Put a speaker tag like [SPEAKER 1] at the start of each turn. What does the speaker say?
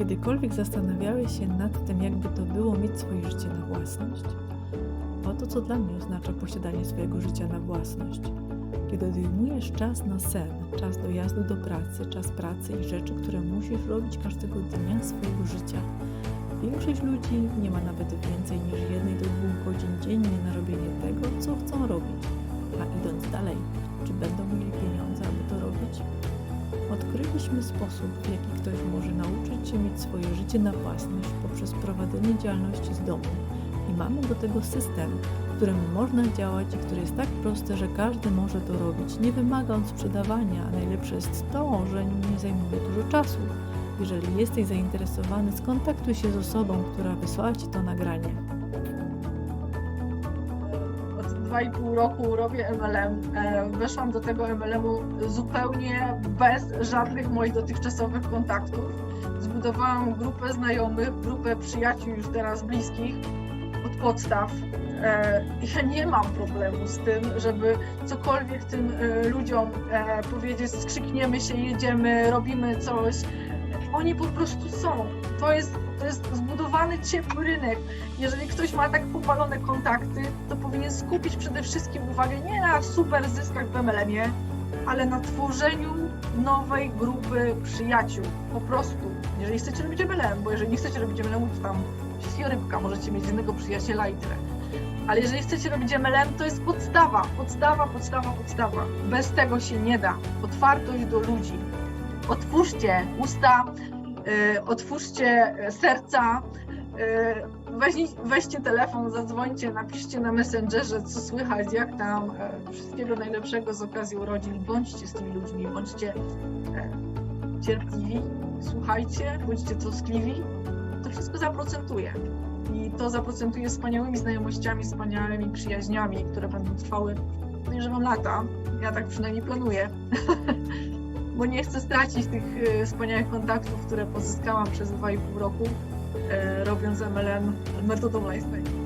[SPEAKER 1] kiedykolwiek zastanawiałeś się nad tym, jakby to było mieć swoje życie na własność? Oto co dla mnie oznacza posiadanie swojego życia na własność. Kiedy odejmujesz czas na sen, czas dojazdu do pracy, czas pracy i rzeczy, które musisz robić każdego dnia swojego życia. Większość ludzi nie ma nawet więcej niż jednej do dwóch godzin dziennie na robienie tego, co chcą robić. A idąc dalej, czy będą mieli pieniądze, aby to robić? Odkryliśmy sposób, w jaki ktoś może nauczyć się mieć swoje życie na własność poprzez prowadzenie działalności z domu. I mamy do tego system, w którym można działać i który jest tak prosty, że każdy może to robić, nie wymaga on sprzedawania, a najlepsze jest to, że nie zajmuje dużo czasu. Jeżeli jesteś zainteresowany, skontaktuj się z osobą, która wysłała Ci to nagranie.
[SPEAKER 2] Od 2,5 roku robię MLM. E, Weszłam do tego MLM-u zupełnie bez żadnych moich dotychczasowych kontaktów. Zbudowałam grupę znajomych, grupę przyjaciół już teraz bliskich od podstaw. E, Ja nie mam problemu z tym, żeby cokolwiek tym e, ludziom powiedzieć, skrzykniemy się, jedziemy, robimy coś. Oni po prostu są. To jest, to jest zbudowany ciepły rynek jeżeli ktoś ma tak popalone kontakty, to powinien skupić przede wszystkim uwagę nie na super zyskach w MLM-ie, ale na tworzeniu nowej grupy przyjaciół. Po prostu. Jeżeli chcecie robić MLM, bo jeżeli nie chcecie robić MLM, to tam rybka, możecie mieć jednego przyjaciela i tyle. Ale jeżeli chcecie robić MLM, to jest podstawa, podstawa, podstawa, podstawa. Bez tego się nie da. Otwartość do ludzi. Otwórzcie usta, otwórzcie y, serca, Weź, weźcie telefon, zadzwońcie, napiszcie na Messengerze, co słychać, jak tam. E, Wszystkiego najlepszego z okazji urodzin. Bądźcie z tymi ludźmi, bądźcie e, cierpliwi, słuchajcie, bądźcie troskliwi. To wszystko zaprocentuje. I to zaprocentuje wspaniałymi znajomościami, wspaniałymi przyjaźniami, które będą trwały, podejrzewam, lata. Ja tak przynajmniej planuję. Bo nie chcę stracić tych e, wspaniałych kontaktów, które pozyskałam przez 2,5 roku e, robiąc MLM metodą lifestyle.